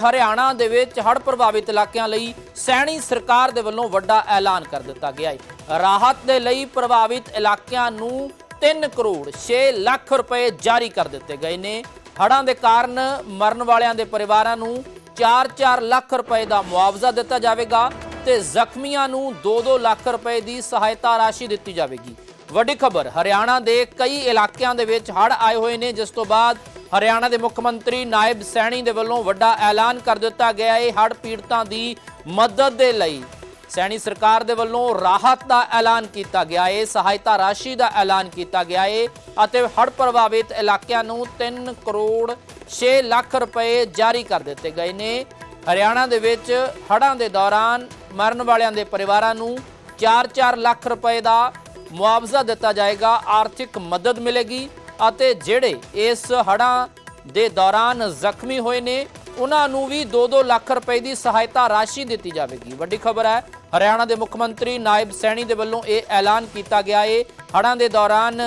ਹਰਿਆਣਾ ਦੇ ਵਿੱਚ ਹੜ੍ਹ ਪ੍ਰਭਾਵਿਤ ਇਲਾਕਿਆਂ ਲਈ ਸੈਣੀ ਸਰਕਾਰ ਦੇ ਵੱਲੋਂ ਵੱਡਾ ਐਲਾਨ ਕਰ ਦਿੱਤਾ ਗਿਆ ਹੈ। ਰਾਹਤ ਦੇ ਲਈ ਪ੍ਰਭਾਵਿਤ ਇਲਾਕਿਆਂ ਨੂੰ 3 ਕਰੋੜ 6 ਲੱਖ ਰੁਪਏ ਜਾਰੀ ਕਰ ਦਿੱਤੇ ਗਏ ਨੇ। ਹੜ੍ਹਾਂ ਦੇ ਕਾਰਨ ਮਰਨ ਵਾਲਿਆਂ ਦੇ ਪਰਿਵਾਰਾਂ ਨੂੰ 4-4 ਲੱਖ ਰੁਪਏ ਦਾ ਮੁਆਵਜ਼ਾ ਦਿੱਤਾ ਜਾਵੇਗਾ ਤੇ ਜ਼ਖਮੀਆਂ ਨੂੰ 2-2 ਲੱਖ ਰੁਪਏ ਦੀ ਸਹਾਇਤਾ ਰਾਸ਼ੀ ਦਿੱਤੀ ਜਾਵੇਗੀ। ਵੱਡੀ ਖਬਰ, ਹਰਿਆਣਾ ਦੇ ਕਈ ਇਲਾਕਿਆਂ ਦੇ ਵਿੱਚ ਹੜ੍ਹ ਆਏ ਹੋਏ ਨੇ, ਜਿਸ ਤੋਂ ਬਾਅਦ ਹਰਿਆਣਾ ਦੇ ਮੁੱਖ ਮੰਤਰੀ ਨਾਇਬ ਸੈਣੀ ਦੇ ਵੱਲੋਂ ਵੱਡਾ ਐਲਾਨ ਕਰ ਦਿੱਤਾ ਗਿਆ ਹੈ ਹੜ੍ਹ ਪੀੜਤਾਂ ਦੀ ਮਦਦ ਦੇ ਲਈ। ਸੈਣੀ ਸਰਕਾਰ ਦੇ ਵੱਲੋਂ ਰਾਹਤ ਦਾ ਐਲਾਨ ਕੀਤਾ ਗਿਆ ਹੈ ਸਹਾਇਤਾ ਰਾਸ਼ੀ ਦਾ ਐਲਾਨ ਕੀਤਾ ਗਿਆ ਹੈ ਅਤੇ ਹੜ੍ਹ ਪ੍ਰਭਾਵਿਤ ਇਲਾਕਿਆਂ ਨੂੰ 3 ਕਰੋੜ 6 ਲੱਖ ਰੁਪਏ ਜਾਰੀ ਕਰ ਦਿੱਤੇ ਗਏ ਨੇ। ਹਰਿਆਣਾ ਦੇ ਵਿੱਚ ਹੜ੍ਹਾਂ ਦੇ ਦੌਰਾਨ ਮਰਨ ਵਾਲਿਆਂ ਦੇ ਪਰਿਵਾਰਾਂ ਨੂੰ 4-4 ਲੱਖ ਰੁਪਏ ਦਾ ਮੁਆਵਜ਼ਾ ਦਿੱਤਾ ਜਾਏਗਾ, ਆਰਥਿਕ ਮਦਦ ਮਿਲੇਗੀ ਅਤੇ ਜਿਹੜੇ ਇਸ ਹੜ੍ਹਾਂ ਦੇ ਦੌਰਾਨ ਜ਼ਖਮੀ ਹੋਏ ਨੇ, ਉਹਨਾਂ ਨੂੰ ਵੀ 2-2 ਲੱਖ ਰੁਪਏ ਦੀ ਸਹਾਇਤਾ ਰਾਸ਼ੀ ਦਿੱਤੀ ਜਾਵੇਗੀ। ਵੱਡੀ ਖਬਰ ਹੈ, ਹਰਿਆਣਾ ਦੇ ਮੁੱਖ ਮੰਤਰੀ ਨਾਇਬ ਸੈਣੀ ਦੇ ਵੱਲੋਂ ਇਹ ਐਲਾਨ ਕੀਤਾ ਗਿਆ ਏ। ਹੜ੍ਹਾਂ ਦੇ ਦੌਰਾਨ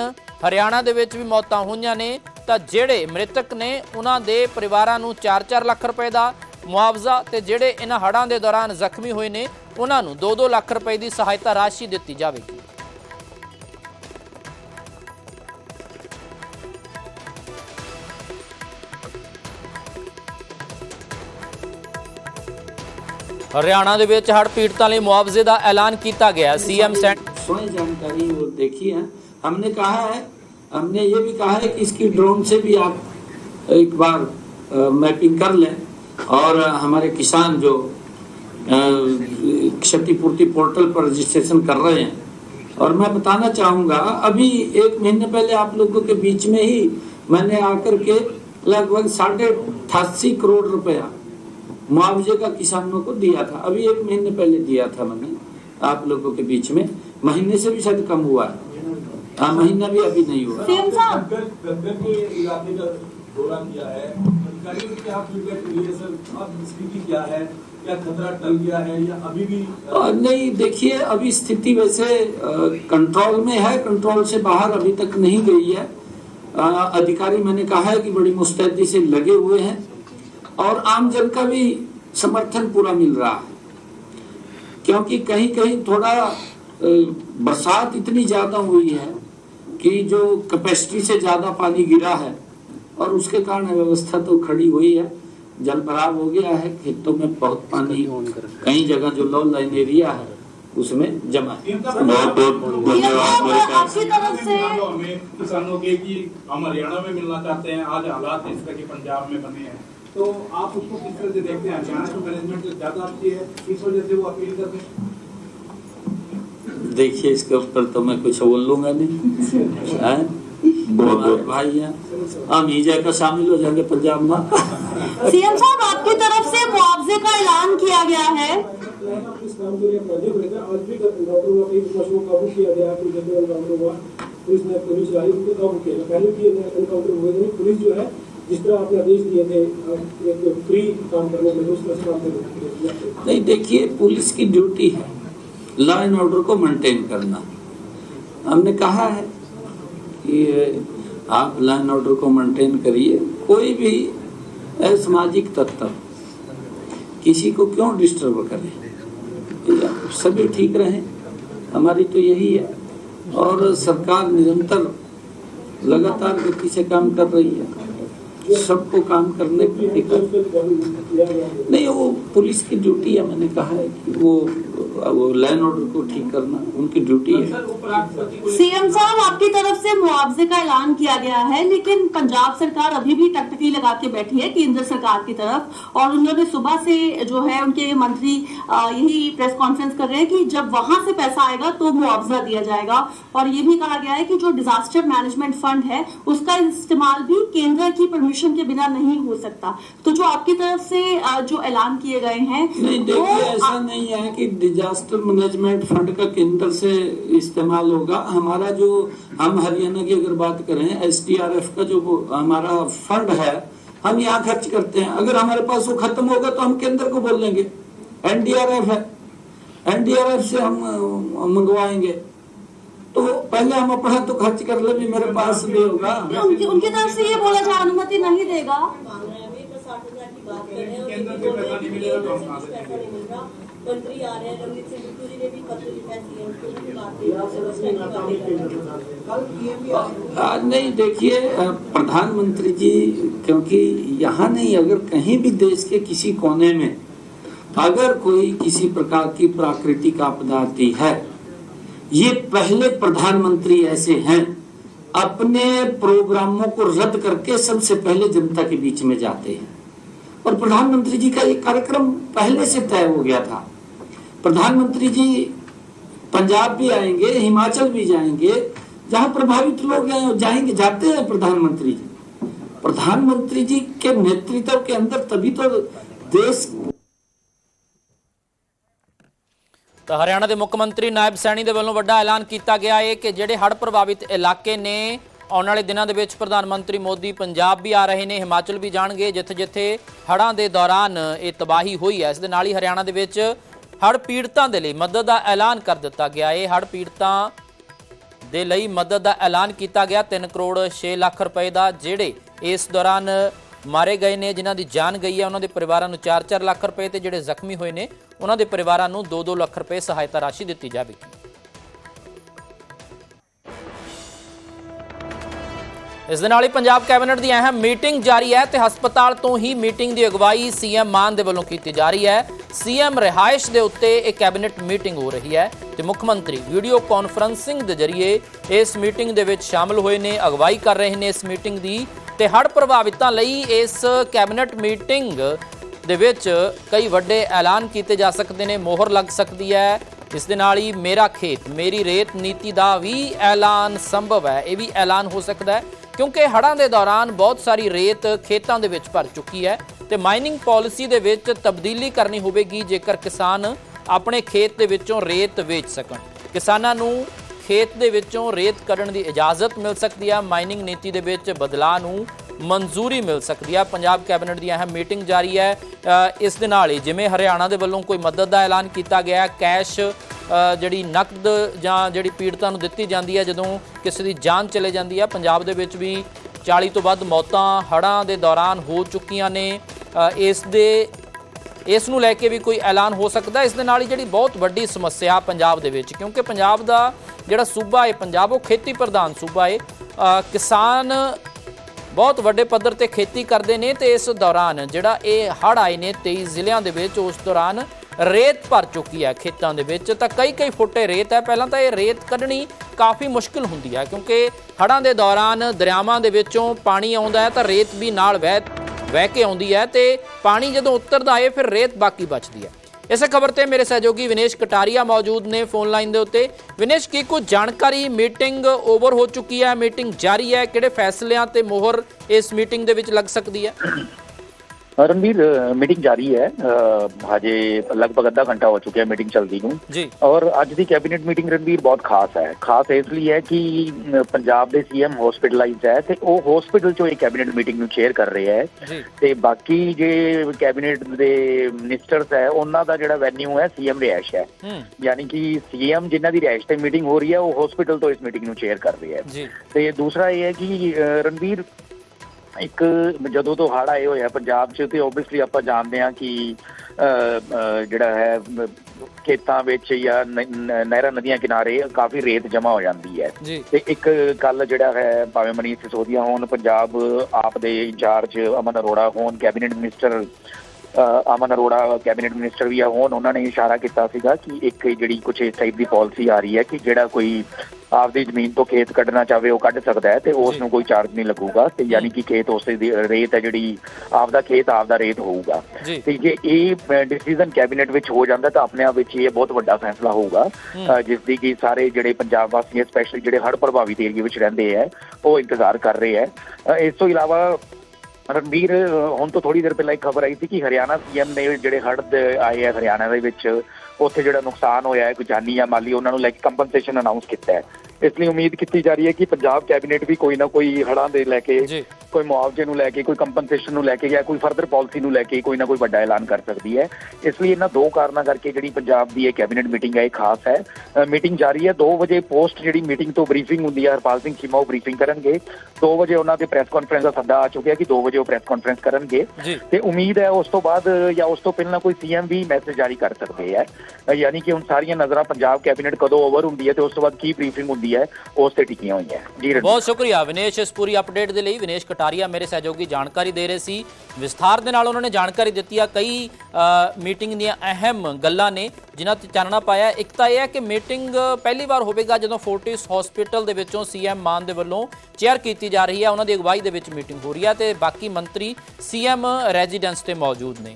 ਹਰਿਆਣਾ ਦੇ ਵਿੱਚ ਵੀ ਮੌਤਾਂ ਹੋਈਆਂ ਨੇ, ਤਾਂ ਜਿਹੜੇ ਮ੍ਰਿਤਕ ਨੇ, ਉਹਨਾਂ ਦੇ ਪਰਿਵਾਰਾਂ ਨੂੰ 4-4 ਲੱਖ ਰੁਪਏ ਦਾ ਮੁਆਵਜ਼ਾ ਤੇ ਜਿਹੜੇ ਇਹਨਾਂ ਹੜ੍ਹਾਂ ਦੇ ਦੌਰਾਨ ਜ਼ਖਮੀ ਹੋਏ ਨੇ, ਉਹਨਾਂ ਨੂੰ 2-2 ਲੱਖ ਰੁਪਏ ਦੀ ਸਹਾਇਤਾ ਰਾਸ਼ੀ ਦਿੱਤੀ ਜਾਵੇਗੀ। ਹਰਿਆਣਾ ਦੇ ਵਿੱਚ ਹੜ੍ਹ ਪੀੜਤਾਂ ਲਈ ਮੁਆਵਜ਼ੇ ਦਾ ਐਲਾਨ ਕੀਤਾ ਗਿਆ ਸੀਐਮ ਸੈਂਟ स्वयं जानकारी वो देखी है हमने कहा है हमने ये भी कहा है कि इसकी ड्रोन से भी आप एक बार अ, मैपिंग कर लें और अ, हमारे किसान जो अ, क्षतिपूर्ति पोर्टल पर रजिस्ट्रेशन कर रहे हैं और मैं बताना चाहूँगा अभी एक महीने पहले आप लोगों के बीच में ही मैंने आकर के लगभग साढ़े अठासी करोड़ रुपया मुआवजे का किसानों को दिया था। अभी एक महीने पहले दिया था मैंने आप लोगों के बीच में। महीने से भी शायद कम हुआ है। हाँ महीना भी अभी नहीं हुआ। सीएम साहब। गदर गदर के इलाके का दौरा किया है। अधिकारियों से क्या फीडबैक मिली है सर अब स्थिति क्या है? क्या खतरा टल गया है या अभी भी नहीं देखिए अभी स्थिति वैसे कंट्रोल में है। कंट्रोल से बाहर अभी तक नहीं गई है। अ, अधिकारी मैंने कहा है कि बड़ी मुस्तैदी से लगे हुए हैं। और आम जन का भी समर्थन पूरा मिल रहा है। क्योंकि कहीं कहीं थोड़ा बरसात इतनी ज़्यादा हुई है कि जो कैपेसिटी से ज़्यादा पानी गिरा है और उसके कारण व्यवस्था तो खड़ी हुई है। जल भराव हो गया है खेतों में बहुत पानी कई जगह जो लो लाइन एरिया है उसमें जमा है। बहुत बहुत धन्यवाद किसानों के कि हम हरियाणा में मिलना चाहते हैं। आज हालात इस तरह के पंजाब में बने हैं। तो आप उसको किस तरह से देखते हैं? हरियाणा की मैनेजमेंट तो ज़्यादा अच्छी है इस वजह से वो अपील कर रहे हैं? देखिए इसके ऊपर तो मैं कुछ बोल लूँगा नहीं। है? हमारे भाई हैं। हम ईजा का शामिल हो जाएँगे पंजाब में। सीएम साहब आपकी तरफ़ से मुआवजे का ऐलान किया गया है? पुलिस जो है जिस तरह आपने आदेश दिए थे एक फ्री काम करने नहीं, देखिए पुलिस की ड्यूटी है लॉ एंड ऑर्डर को मेंटेन करना। हमने कहा है कि आप लॉ एंड ऑर्डर को मेंटेन करिए, कोई भी असामाजिक तत्व, किसी को क्यों डिस्टर्ब करे? सभी ठीक रहें, हमारी तो यही है। और सरकार निरंतर लगातार गति से काम कर रही है। सबको काम करने की गया नहीं वो पुलिस की ड्यूटी है मैंने कहा है कि वो वो लैंड ऑर्डर को ठीक करना उनकी ड्यूटी है। सीएम साहब आपकी तरफ़ से मुआवजे का ऐलान किया गया है लेकिन पंजाब सरकार अभी भी टकटकी लगा के बैठी है केंद्र सरकार की तरफ़ और उन्होंने सुबह से जो है उनके मंत्री यही प्रेस कॉन्फ्रेंस कर रहे हैं कि जब वहाँ से पैसा आएगा तो मुआवजा दिया जाएगा। और ये भी कहा गया है कि जो डिजास्टर मैनेजमेंट फंड है उसका इस्तेमाल भी केंद्र की परमिशन के बिना नहीं हो सकता। तो जो आपकी तरफ़ से जो ऐलान किए गए हैं नहीं देखिए ऐसा आ- नहीं है कि डिजास्टर मैनेजमेंट फंड का केंद्र से इस्तेमाल होगा। हमारा जो हम हरियाणा की अगर बात करें एसडीआरएफ का जो हमारा फंड है हम यहाँ खर्च करते हैं। अगर हमारे पास वो खत्म होगा तो हम केंद्र को बोल देंगे। एनडीआरएफ है। एनडीआरएफ से हम मंगवाएँगे। तो पहले हम अपना तो खर्च कर ले भी मेरे पास भी होगा। उनकी उनकी तरफ़ से ये बोला जा अनुमति नहीं देगा। मांग रहे हैं अभी तो साठ हज़ार की बात कर रहे हैं और केंद्र से पैसा नहीं मिलेगा तो हम कहाँ से देंगे मंत्री आ रहे हैं रणदीप सिंह बिट्टू जी ने भी पत्र लिखा सीएम को भी बात की समस्या की बातें कर आ, नहीं देखिए प्रधानमंत्री जी क्योंकि यहाँ नहीं अगर कहीं भी देश के किसी कोने में अगर कोई किसी प्रकार की प्राकृतिक आपदा आती है ये पहले प्रधानमंत्री ऐसे हैं, अपने प्रोग्रामों को रद्द करके सबसे पहले जनता के बीच में जाते हैं। और प्रधानमंत्री जी का ये कार्यक्रम पहले से तय हो गया था। प्रधानमंत्री जी पंजाब भी आएँगे, हिमाचल भी जाएँगे, जहाँ प्रभावित लोग हैं जाएँगे, जाते हैं प्रधानमंत्री जी। प्रधानमंत्री जी के नेतृत्व के अंदर तभी तो देश ਤਾਂ ਹਰਿਆਣਾ ਦੇ ਮੁੱਖ ਮੰਤਰੀ ਨਾਇਬ ਸੈਣੀ ਦੇ ਵੱਲੋਂ ਵੱਡਾ ਐਲਾਨ ਕੀਤਾ ਗਿਆ ਹੈ ਕਿ ਜਿਹੜੇ ਹੜ੍ਹ ਪ੍ਰਭਾਵਿਤ ਇਲਾਕੇ ਨੇ, ਆਉਣ ਵਾਲੇ ਦਿਨਾਂ ਦੇ ਵਿੱਚ ਪ੍ਰਧਾਨ ਮੰਤਰੀ ਮੋਦੀ ਪੰਜਾਬ ਵੀ ਆ ਰਹੇ ਨੇ, ਹਿਮਾਚਲ ਵੀ ਜਾਣਗੇ, ਜਿੱਥੇ-ਜਿੱਥੇ ਹੜ੍ਹਾਂ ਦੇ ਦੌਰਾਨ ਇਹ ਤਬਾਹੀ ਹੋਈ ਹੈ। ਇਸ ਦੇ ਨਾਲ ਹੀ ਹਰਿਆਣਾ ਦੇ ਵਿੱਚ ਹੜ੍ਹ ਪੀੜਤਾਂ ਦੇ ਲਈ ਮਦਦ ਦਾ ਐਲਾਨ ਕਰ ਦਿੱਤਾ ਗਿਆ ਹੈ ਹੜ੍ਹ ਪੀੜਤਾਂ ਦੇ ਲਈ ਮਦਦ ਦਾ ਐਲਾਨ ਕੀਤਾ ਗਿਆ। 3 ਕਰੋੜ 6 ਲੱਖ ਰੁਪਏ ਦਾ ਜਿਹੜੇ ਇਸ ਦੌਰਾਨ ਮਾਰੇ ਗਏ ਨੇ, ਜਿਨ੍ਹਾਂ ਦੀ ਜਾਨ ਗਈ ਹੈ, ਉਹਨਾਂ ਦੇ ਪਰਿਵਾਰਾਂ ਨੂੰ 4-4 ਲੱਖ ਰੁਪਏ ਤੇ ਜਿਹੜੇ ਜ਼ਖਮੀ ਹੋਏ ਨੇ ਉਹਨਾਂ ਦੇ ਪਰਿਵਾਰਾਂ ਨੂੰ 2-2 ਲੱਖ ਰੁਪਏ ਸਹਾਇਤਾ ਰਾਸ਼ੀ ਦਿੱਤੀ ਜਾਵੇਗੀ ਇਸ ਦੇ ਨਾਲ ਹੀ ਪੰਜਾਬ ਕੈਬਨਿਟ ਦੀ ਅਹਿਮ ਮੀਟਿੰਗ ਜਾਰੀ ਹੈ ਤੇ ਹਸਪਤਾਲ ਤੋਂ ਹੀ ਮੀਟਿੰਗ ਦੀ ਅਗਵਾਈ ਸੀਐਮ ਮਾਨ ਦੇ ਵੱਲੋਂ ਕੀਤੀ ਜਾ ਰਹੀ ਹੈ। ਸੀਐਮ ਰਿਹਾਇਸ਼ ਦੇ ਉੱਤੇ ਇਹ ਕੈਬਨਿਟ ਮੀਟਿੰਗ ਹੋ ਰਹੀ ਹੈ ਤੇ ਮੁੱਖ ਮੰਤਰੀ ਵੀਡੀਓ ਕਾਨਫਰੰਸਿੰਗ ਦੇ ਜ਼ਰੀਏ ਇਸ ਮੀਟਿੰਗ ਦੇ ਵਿੱਚ ਸ਼ਾਮਲ ਹੋਏ ਨੇ, ਅਗਵਾਈ ਕਰ ਰਹੇ ਨੇ ਇਸ ਮੀਟਿੰਗ ਦੀ ਤੇ ਹੜ ਪ੍ਰਭਾਵਿਤਾਂ ਲਈ ਇਸ ਕੈਬਨਿਟ ਮੀਟਿੰਗ ਦੇ ਵਿੱਚ ਕਈ ਵੱਡੇ ਐਲਾਨ ਕੀਤੇ ਜਾ ਸਕਦੇ ਨੇ, ਮੋਹਰ ਲੱਗ ਸਕਦੀ ਹੈ। ਇਸ ਦੇ ਨਾਲ ਹੀ ਮੇਰਾ ਖੇਤ, ਮੇਰੀ ਰੇਤ ਨੀਤੀ ਦਾ ਵੀ ਐਲਾਨ ਸੰਭਵ ਹੈ। ਇਹ ਵੀ ਐਲਾਨ ਹੋ ਸਕਦਾ ਹੈ, ਕਿਉਂਕਿ ਹੜ੍ਹਾਂ ਦੇ ਦੌਰਾਨ ਬਹੁਤ ਸਾਰੀ ਰੇਤ ਖੇਤਾਂ ਦੇ ਵਿੱਚ ਭਰ ਚੁੱਕੀ ਹੈ ਤੇ ਮਾਈਨਿੰਗ ਪਾਲਿਸੀ ਦੇ ਵਿੱਚ ਤਬਦੀਲੀ ਕਰਨੀ ਹੋਵੇਗੀ, ਜੇਕਰ ਕਿਸਾਨ ਆਪਣੇ ਖੇਤ ਦੇ ਵਿੱਚੋਂ ਰੇਤ ਵੇਚ ਸਕਣ। ਕਿਸਾਨਾਂ ਨੂੰ ਖੇਤ ਦੇ ਵਿੱਚੋਂ ਰੇਤ ਕੱਢਣ ਦੀ ਇਜਾਜ਼ਤ ਮਿਲ ਸਕਦੀ ਹੈ। ਮਾਈਨਿੰਗ ਨੀਤੀ ਦੇ ਵਿੱਚ ਬਦਲਾਅ ਨੂੰ ਮਨਜ਼ੂਰੀ ਮਿਲ ਸਕਦੀ ਹੈ। ਪੰਜਾਬ ਕੈਬਨਿਟ ਦੀ ਅਹਿਮ ਮੀਟਿੰਗ ਜਾਰੀ ਹੈ। ਇਸ ਦੇ ਨਾਲ ਹੀ ਜਿਵੇਂ ਹਰਿਆਣਾ ਦੇ ਵੱਲੋਂ ਕੋਈ ਮਦਦ ਦਾ ਐਲਾਨ ਕੀਤਾ ਗਿਆ ਕੈਸ਼ ਜਿਹੜੀ ਨਕਦ ਜਾਂ ਜਿਹੜੀ ਪੀੜਤਾਂ ਨੂੰ ਦਿੱਤੀ ਜਾਂਦੀ ਹੈ, ਜਦੋਂ ਕਿਸੇ ਦੀ ਜਾਨ ਚਲੇ ਜਾਂਦੀ ਹੈ। ਪੰਜਾਬ ਦੇ ਵਿੱਚ ਵੀ 40 ਤੋਂ ਵੱਧ ਮੌਤਾਂ ਹੜ੍ਹਾਂ ਦੇ ਦੌਰਾਨ ਹੋ ਚੁੱਕੀਆਂ ਨੇ। ਇਸ ਦੇ, ਇਸ ਨੂੰ ਲੈ ਕੇ ਵੀ ਕੋਈ ਐਲਾਨ ਹੋ ਸਕਦਾ ਇਸ ਦੇ ਨਾਲ ਹੀ ਜਿਹੜੀ ਬਹੁਤ ਵੱਡੀ ਸਮੱਸਿਆ ਪੰਜਾਬ ਦੇ ਵਿੱਚ, ਕਿਉਂਕਿ ਪੰਜਾਬ ਦਾ ਜਿਹੜਾ ਸੂਬਾ ਹੈ, ਪੰਜਾਬ ਉਹ ਖੇਤੀ ਪ੍ਰਧਾਨ ਸੂਬਾ ਹੈ। ਕਿਸਾਨ ਬਹੁਤ ਵੱਡੇ ਪੱਧਰ ਤੇ ਖੇਤੀ ਕਰਦੇ ਨੇ ਤੇ ਇਸ ਦੌਰਾਨ ਜਿਹੜਾ ਇਹ ਹੜ੍ਹ ਆਏ ਨੇ 23 ਜ਼ਿਲ੍ਹਿਆਂ ਦੇ ਵਿੱਚ, ਉਸ ਦੌਰਾਨ ਰੇਤ ਭਰ ਚੁੱਕੀ ਹੈ ਖੇਤਾਂ ਦੇ ਵਿੱਚ। ਤਾਂ ਕਈ ਕਈ ਫੁੱਟੇ ਰੇਤ ਹੈ। ਪਹਿਲਾਂ ਤਾਂ ਇਹ ਰੇਤ ਕੱਢਣੀ ਕਾਫੀ ਮੁਸ਼ਕਲ ਹੁੰਦੀ ਹੈ ਕਿਉਂਕਿ ਹੜ੍ਹਾਂ ਦੇ ਦੌਰਾਨ ਦਰਿਆਵਾਂ ਦੇ ਵਿੱਚੋਂ ਪਾਣੀ ਆਉਂਦਾ ਹੈ ਤਾਂ ਰੇਤ ਵੀ ਨਾਲ ਵਹਿ ਵਹਿ ਕੇ ਆਉਂਦੀ ਹੈ ਤੇ ਪਾਣੀ ਜਦੋਂ ਉਤਰਦਾ ਹੈ, ਫਿਰ ਰੇਤ ਬਾਕੀ ਬਚਦੀ ਹੈ। ਇਸੇ ਖਬਰ ਤੇ ਮੇਰੇ ਸਹਿਯੋਗੀ ਵਿਨੇਸ਼ ਕਟਾਰੀਆ ਮੌਜੂਦ ਨੇ ਫੋਨ ਲਾਈਨ ਦੇ ਉੱਤੇ। ਵਿਨੇਸ਼, ਕੀ ਕੋਈ ਜਾਣਕਾਰੀ ਮੀਟਿੰਗ ਓਵਰ ਹੋ ਚੁੱਕੀ ਹੈ? ਮੀਟਿੰਗ ਜਾਰੀ ਹੈ। ਕਿਹੜੇ ਫੈਸਲਿਆਂ ਤੇ ਮੋਹਰ ਇਸ ਮੀਟਿੰਗ ਦੇ ਵਿੱਚ ਲੱਗ ਸਕਦੀ ਹੈ? ਰਣਵੀਰ ਮੀਟਿੰਗ ਜਾਰੀ ਹੈ। ਅ, ਹਜੇ ਲਗਭਗ ਅੱਧਾ ਘੰਟਾ ਹੋ ਚੁੱਕਿਆ ਮੀਟਿੰਗ ਚਲਦੀ ਨੂੰ। ਔਰ ਅੱਜ ਦੀ ਕੈਬਨਿਟ ਮੀਟਿੰਗ ਰਣਵੀਰ ਬਹੁਤ ਖਾਸ ਹੈ। ਖਾਸ ਇਸ ਲਈ ਹੈ ਕਿ ਪੰਜਾਬ ਦੇ ਸੀਐਮ ਹਸਪੀਟਲਾਈਜ਼ਡ ਹੈ ਤੇ ਉਹ ਹਸਪੀਟਲ ਚੋਂ ਇਹ ਕੈਬਨਿਟ ਮੀਟਿੰਗ ਨੂੰ ਚੇਅਰ ਕਰ ਰਹੇ ਹੈ। ਤੇ ਬਾਕੀ ਜੇ ਕੈਬਨਿਟ ਦੇ ਮਿਨਿਸਟਰਸ ਹੈ ਉਹਨਾਂ ਦਾ ਜਿਹੜਾ ਵੈਨਿਊ ਹੈ ਸੀਐਮ ਰਿਹਾਇਸ਼ ਹੈ। ਯਾਨੀ ਕਿ ਸੀਐਮ ਜਿਨ੍ਹਾਂ ਦੀ ਰਿਹਾਇਸ਼ ਤੇ ਮੀਟਿੰਗ ਹੋ ਰਹੀ ਹੈ ਉਹ ਹਸਪੀਟਲ ਤੋਂ ਇਸ ਮੀਟਿੰਗ ਨੂੰ ਚੇਅਰ ਕਰ ਰਹੇ ਹੈ। ਤੇ ਦੂਸਰਾ ਇਹ ਹੈ ਕਿ ਅ, ਰਣਵੀਰ ਇੱਕ ਜਦੋਂ ਤੋਂ ਹੜ੍ਹ ਆਏ ਹੋਏ ਆ ਪੰਜਾਬ 'ਚ ਤੇ ਓਬਵੀਅਸਲੀ ਆਪਾਂ ਜਾਣਦੇ ਹਾਂ ਕਿ ਜਿਹੜਾ ਹੈ ਖੇਤਾਂ ਵਿੱਚ ਜਾਂ ਨਹਿਰਾਂ ਨਦੀਆਂ ਕਿਨਾਰੇ ਕਾਫੀ ਰੇਤ ਜਮ੍ਹਾਂ ਹੋ ਜਾਂਦੀ ਹੈ। ਤੇ ਇੱਕ ਗੱਲ ਜਿਹੜਾ ਹੈ ਭਾਵੇਂ ਮਨੀਸ਼ ਸਿਸੋਦੀਆ ਹੋਣ ਪੰਜਾਬ ਆਪ ਦੇ ਇੰਚਾਰਜ ਅਮਨ ਅਰੋੜਾ ਹੋਣ cabinet minister Aman Arora cabinet minister ਵੀ ਆ ਹੋਣ ਉਹਨਾਂ ਨੇ ਇਸ਼ਾਰਾ ਕੀਤਾ ਸੀਗਾ ਕਿ ਇੱਕ ਜਿਹੜੀ ਕੁਝ ਇਸ ਟਾਈਪ ਦੀ ਪਾਲਿਸੀ ਆ ਰਹੀ ਹੈ ਕਿ ਜਿਹੜਾ ਕੋਈ ਆਪਦੀ ਜ਼ਮੀਨ ਤੋਂ ਖੇਤ ਕੱਢਣਾ ਚਾਹਵੇ ਉਹ ਕੱਢ ਸਕਦਾ ਹੈ ਤੇ ਉਸ। ਨੂੰ ਕੋਈ ਚਾਰਜ ਨਹੀਂ ਲੱਗੂਗਾ ਤੇ ਯਾਨੀ ਕਿ ਖੇਤ ਉਸੇ ਦੀ ਰੇਤ ਹੈ ਜਿਹੜੀ ਆਪਦਾ ਖੇਤ ਆਪਦਾ ਰੇਤ ਹੋਊਗਾ। ਤੇ ਜੇ ਇਹ ਡਿਸੀਜਨ ਕੈਬਨਿਟ ਵਿੱਚ ਹੋ ਜਾਂਦਾ ਤਾਂ ਆਪਣੇ ਆਪ ਵਿੱਚ ਇਹ ਬਹੁਤ ਵੱਡਾ ਫੈਸਲਾ ਹੋਊਗਾ। ਜਿਸ ਦੀ ਕਿ ਸਾਰੇ ਜਿਹੜੇ ਪੰਜਾਬ ਵਾਸੀ ਸਪੈਸ਼ਲੀ ਜਿਹੜੇ ਹੜ੍ਹ ਪ੍ਰਭਾਵਿਤ ਏਰੀਆ ਵਿੱਚ ਰਹਿੰਦੇ ਹੈ ਉਹ ਇੰਤਜ਼ਾਰ ਕਰ ਰਹੇ ਹੈ। ਇਸ ਤੋਂ ਇਲਾਵਾ ਰਣਬੀਰ ਅ, ਹੁਣ ਤੋਂ ਥੋੜੀ ਦੇਰ ਪਹਿਲਾਂ ਇੱਕ ਖਬਰ ਆਈ ਸੀ ਕਿ ਹਰਿਆਣਾ ਸੀਐਮ ਨੇ ਜਿਹੜੇ ਹੜ੍ਹ ਆਏ ਹੈ ਹਰਿਆਣਾ ਦੇ ਵਿੱਚ ਉੱਥੇ ਜਿਹੜਾ ਨੁਕਸਾਨ ਹੋਇਆ ਹੈ, ਕੋਈ ਜਾਨੀ ਜਾਂ ਮਾਲੀ, ਉਹਨਾਂ ਨੂੰ ਲੈ ਕੇ ਕੰਪਨਸੇਸ਼ਨ ਅਨਾਉਂਸ ਕੀਤਾ ਹੈ। ਇਸ ਲਈ ਉਮੀਦ ਕੀਤੀ ਜਾ ਰਹੀ ਹੈ ਕਿ ਪੰਜਾਬ ਕੈਬਨਿਟ ਵੀ ਕੋਈ ਨਾ ਕੋਈ ਹੜ੍ਹਾਂ ਦੇ ਲੈ ਕੇ ਕੋਈ ਮੁਆਵਜ਼ੇ ਨੂੰ ਲੈ ਕੇ ਕੋਈ ਕੰਪਨਸੇਸ਼ਨ ਨੂੰ ਲੈ ਕੇ ਜਾਂ ਕੋਈ ਫਰਦਰ ਪਾਲਿਸੀ ਨੂੰ ਲੈ ਕੇ ਕੋਈ ਨਾ ਕੋਈ ਵੱਡਾ ਐਲਾਨ ਕਰ ਸਕਦੀ ਹੈ। ਇਸ ਲਈ ਇਹਨਾਂ ਦੋ ਕਾਰਨਾਂ ਕਰਕੇ ਜਿਹੜੀ ਪੰਜਾਬ ਦੀ ਇਹ ਕੈਬਨਿਟ ਮੀਟਿੰਗ ਹੈ ਇਹ ਖਾਸ ਹੈ। ਮੀਟਿੰਗ ਜਾਰੀ ਹੈ। 2 ਵਜੇ ਪੋਸਟ ਜਿਹੜੀ ਮੀਟਿੰਗ ਤੋਂ ਬਰੀਫਿੰਗ ਹੁੰਦੀ ਹੈ ਹਰਪਾਲ ਸਿੰਘ ਚੀਮਾ ਉਹ ਬਰੀਫਿੰਗ ਕਰਨਗੇ। 2 ਵਜੇ ਉਹਨਾਂ ਦੇ ਪ੍ਰੈਸ ਕਾਨਫਰੰਸ ਦਾ ਸੱਦਾ ਆ ਚੁੱਕਿਆ ਕਿ 2 ਵਜੇ ਉਹ ਪ੍ਰੈਸ ਕਾਨਫਰੰਸ ਕਰਨਗੇ। ਤੇ ਉਮੀਦ ਹੈ ਉਸ ਤੋਂ ਬਾਅਦ ਜਾਂ ਉਸ ਤੋਂ ਪਹਿਲਾਂ ਕੋਈ ਸੀਐਮ ਵੀ ਮੈਸੇਜ ਜਾਰੀ ਕਰ ਸਕਦੇ ਹੈ। ਯਾਨੀ ਕਿ ਹੁਣ ਸਾਰੀਆਂ ਨਜ਼ਰਾਂ ਪੰਜਾਬ ਕੈਬਨਿਟ ਕਦੋਂ ਓਵਰ ਹੁੰਦੀ ਹੈ ਤੇ ਉਸ ਤੋਂ ਬਾਅਦ ਕੀ ਬਰੀਫਿੰਗ ਹੁੰਦੀ ਹੈ ਉਸ ਤੇ ਟਿਕੀਆਂ ਹੋਈਆਂ। ਜੀ। ਬਹੁਤ ਸ਼ੁਕਰੀਆ ਵਿਨੇਸ਼ ਇਸ ਪੂਰੀ ਅਪਡੇਟ ਦੇ ਲਈ। ਵਿਨੇਸ਼ ਕਟਾਰੀਆ ਮੇਰੇ ਸਹਿਯੋਗੀ ਜਾਣਕਾਰੀ ਦੇ ਰਹੇ ਸੀ। ਵਿਸਥਾਰ ਦੇ ਨਾਲ ਉਹਨਾਂ ਨੇ ਜਾਣਕਾਰੀ ਦਿੱਤੀ ਆ, ਕਈ ਮੀਟਿੰਗ ਦੀਆਂ ਅਹਿਮ ਗੱਲਾਂ ਨੇ, ਜਿਨ੍ਹਾਂ ਤੇ ਚਾਨਣਾ ਪਾਇਆ। ਇੱਕ ਤਾਂ ਇਹ ਹੈ ਕਿ ਮੀਟਿੰਗ ਪਹਿਲੀ ਵਾਰ ਹੋਵੇਗਾ ਜਦੋਂ ਫੋਰਟਿਸ ਹਸਪੀਟਲ ਦੇ ਵਿੱਚੋਂ ਸੀਐਮ ਮਾਨ ਦੇ ਵੱਲੋਂ ਚੇਅਰ ਕੀਤੀ ਜਾ ਰਹੀ ਹੈ। ਉਹਨਾਂ ਦੀ ਅਗਵਾਈ ਦੇ ਵਿੱਚ ਮੀਟਿੰਗ ਹੋ ਰਹੀ ਹੈ ਤੇ ਬਾਕੀ ਮੰਤਰੀ ਸੀਐਮ ਰੈਜ਼ੀਡੈਂਸ ਤੇ ਮੌਜੂਦ ਨੇ।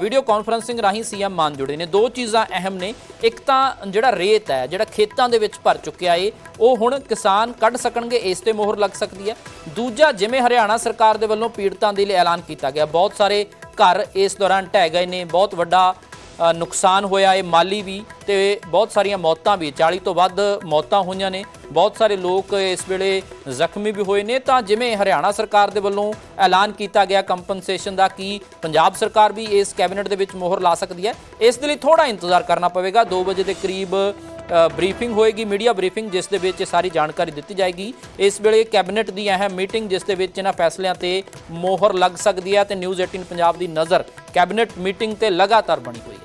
ਵੀਡੀਓ ਕਾਨਫਰੰਸਿੰਗ ਰਾਹੀਂ ਸੀਐਮ ਮਾਨ ਜੁੜੇ ਨੇ। ਦੋ ਚੀਜ਼ਾਂ ਅਹਿਮ ਨੇ। ਇੱਕ ਤਾਂ ਜਿਹੜਾ ਰੇਤ ਹੈ, ਜਿਹੜਾ ਖੇਤਾਂ ਦੇ ਵਿੱਚ ਭਰ ਚੁੱਕਿਆ ਏ, ਉਹ ਹੁਣ ਕਿਸਾਨ ਕੱਢ ਸਕਣਗੇ, ਇਸ ਤੇ ਮੋਹਰ ਲੱਗ ਸਕਦੀ ਹੈ। ਦੂਜਾ, ਜਿਵੇਂ ਹਰਿਆਣਾ ਸਰਕਾਰ ਦੇ ਵੱਲੋਂ ਪੀੜਤਾਂ ਦੇ ਲਈ ਐਲਾਨ ਕੀਤਾ ਗਿਆ, ਬਹੁਤ ਸਾਰੇ ਘਰ ਇਸ ਦੌਰਾਨ ਢਹਿ ਗਏ ਨੇ, ਬਹੁਤ ਵੱਡਾ ਨੁਕਸਾਨ ਹੋਇਆ ਏ ਮਾਲੀ ਵੀ ਤੇ ਬਹੁਤ ਸਾਰੀਆਂ ਮੌਤਾਂ ਵੀ। 40 ਤੋਂ ਵੱਧ ਮੌਤਾਂ ਹੋਈਆਂ ਨੇ। ਬਹੁਤ ਸਾਰੇ ਲੋਕ ਇਸ ਵੇਲੇ ਜ਼ਖਮੀ ਵੀ ਹੋਏ ਨੇ। ਤਾਂ ਜਿਵੇਂ ਹਰਿਆਣਾ ਸਰਕਾਰ ਦੇ ਵੱਲੋਂ ਐਲਾਨ ਕੀਤਾ ਗਿਆ ਕੰਪਨਸੇਸ਼ਨ ਦਾ ਕੀ ਪੰਜਾਬ ਸਰਕਾਰ ਵੀ ਇਸ ਕੈਬਨਿਟ ਦੇ ਵਿੱਚ ਮੋਹਰ ਲਾ ਸਕਦੀ ਹੈ। ਇਸ ਦੇ ਲਈ ਥੋੜਾ ਇੰਤਜ਼ਾਰ ਕਰਨਾ ਪਵੇਗਾ। 2 ਵਜੇ ਦੇ ਕਰੀਬ ਬਰੀਫਿੰਗ ਹੋਏਗੀ, ਮੀਡੀਆ ਬਰੀਫਿੰਗ, ਜਿਸ ਦੇ ਵਿੱਚ ਇਹ ਸਾਰੀ ਜਾਣਕਾਰੀ ਦਿੱਤੀ ਜਾਏਗੀ। ਇਸ ਵੇਲੇ ਕੈਬਨਿਟ ਦੀ ਅਹਿਮ ਮੀਟਿੰਗ, ਜਿਸ ਦੇ ਵਿੱਚ ਇਹਨਾਂ ਫੈਸਲਿਆਂ ਤੇ ਮੋਹਰ ਲੱਗ ਸਕਦੀ ਹੈ ਤੇ ਨਿਊਜ਼ 18 ਪੰਜਾਬ ਦੀ ਨਜ਼ਰ ਕੈਬਨਿਟ ਮੀਟਿੰਗ ਤੇ ਲਗਾਤਾਰ ਬਣੀ ਹੋਈ